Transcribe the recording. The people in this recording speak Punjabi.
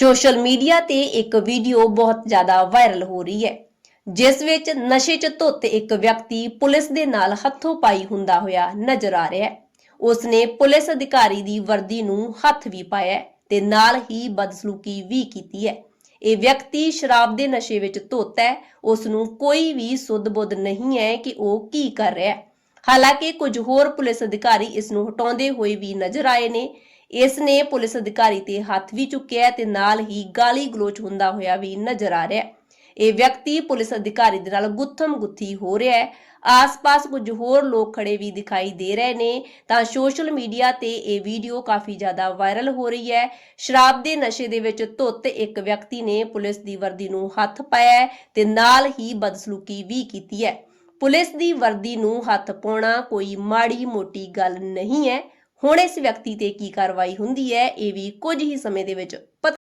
ਸੋਸ਼ਲ ਮੀਡੀਆ ਤੇ ਇੱਕ ਵੀਡੀਓ ਬਹੁਤ ਜ਼ਿਆਦਾ ਵਾਇਰਲ ਹੋ ਰਹੀ ਹੈ, ਜਿਸ ਵਿੱਚ ਨਸ਼ੇ 'ਚ ਧੁੱਤ ਇੱਕ ਵਿਅਕਤੀ ਪੁਲਿਸ ਦੇ ਨਾਲ ਹੱਥੋਂ ਪਾਈ ਹੁੰਦਾ ਹੋਇਆ ਨਜ਼ਰ ਆ ਰਿਹਾ ਹੈ। ਉਸਨੇ ਪੁਲਿਸ ਅਧਿਕਾਰੀ ਦੀ ਵਰਦੀ ਨੂੰ ਹੱਥ ਵੀ ਪਾਇਆ ਤੇ ਨਾਲ ਹੀ ਬਦਸਲੂਕੀ ਵੀ ਕੀਤੀ ਹੈ। ਇਹ ਵਿਅਕਤੀ ਸ਼ਰਾਬ ਦੇ ਨਸ਼ੇ ਵਿੱਚ ਧੁੱਤ ਹੈ ਉਸ ਨੂੰ ਕੋਈ ਵੀ ਸੁੱਧ-ਬੁੱਧ ਨਹੀਂ ਹੈ ਕਿ ਉਹ ਕੀ ਕਰ ਰਿਹਾ ਹੈ। ਹਾਲਾਂਕਿ ਕੁਝ ਹੋਰ ਪੁਲਿਸ ਅਧਿਕਾਰੀ ਇਸ ਨੂੰ ਹਟਾਉਂਦੇ ਹੋਏ ਵੀ ਨਜ਼ਰ ਆਏ ਨੇ ਇਸ ਨੇ ਪੁਲਿਸ ਅਧਿਕਾਰੀ ਤੇ ਹੱਥ ਵੀ ਚੁੱਕਿਆ ਤੇ ਨਾਲ ਹੀ ਗਾਲੀ ਗਲੋਚ ਹੁੰਦਾ ਹੋਇਆ ਵੀ ਨਜ਼ਰ ਆ ਰਿਹਾ ਹੈ। ਇਹ ਵਿਅਕਤੀ ਪੁਲਿਸ ਅਧਿਕਾਰੀ ਦੇ ਨਾਲ ਗੁੱਥਮ ਗੁੱਥੀ ਹੋ ਰਿਹਾ ਹੈ। ਆਸ-ਪਾਸ ਕੁਝ ਹੋਰ ਲੋਕ ਖੜੇ ਵੀ ਦਿਖਾਈ ਦੇ ਰਹੇ ਨੇ। ਤਾਂ ਸੋਸ਼ਲ ਮੀਡੀਆ ਤੇ ਇਹ ਵੀਡੀਓ ਕਾਫੀ ਜ਼ਿਆਦਾ ਵਾਇਰਲ ਹੋ ਰਹੀ ਹੈ। ਸ਼ਰਾਬ ਦੇ ਨਸ਼ੇ ਦੇ ਵਿੱਚ ਧੁੱਤ ਇੱਕ ਵਿਅਕਤੀ ਨੇ ਪੁਲਿਸ ਦੀ ਵਰਦੀ ਨੂੰ ਹੱਥ ਪਾਇਆ ਤੇ ਨਾਲ ਹੀ ਬਦਸਲੂਕੀ ਵੀ ਕੀਤੀ ਹੈ। ਪੁਲਿਸ ਦੀ ਵਰਦੀ ਨੂੰ ਹੱਥ ਪਾਉਣਾ ਕੋਈ ਮਾੜੀ ਮੋਟੀ ਗੱਲ ਨਹੀਂ ਹੈ। ਹੁਣ ਇਸ ਵਿਅਕਤੀ ਤੇ ਕੀ ਕਾਰਵਾਈ ਹੁੰਦੀ ਹੈ, ਇਹ ਵੀ ਕੁਝ ਹੀ ਸਮੇਂ ਦੇ ਵਿੱਚ ਪਤਾ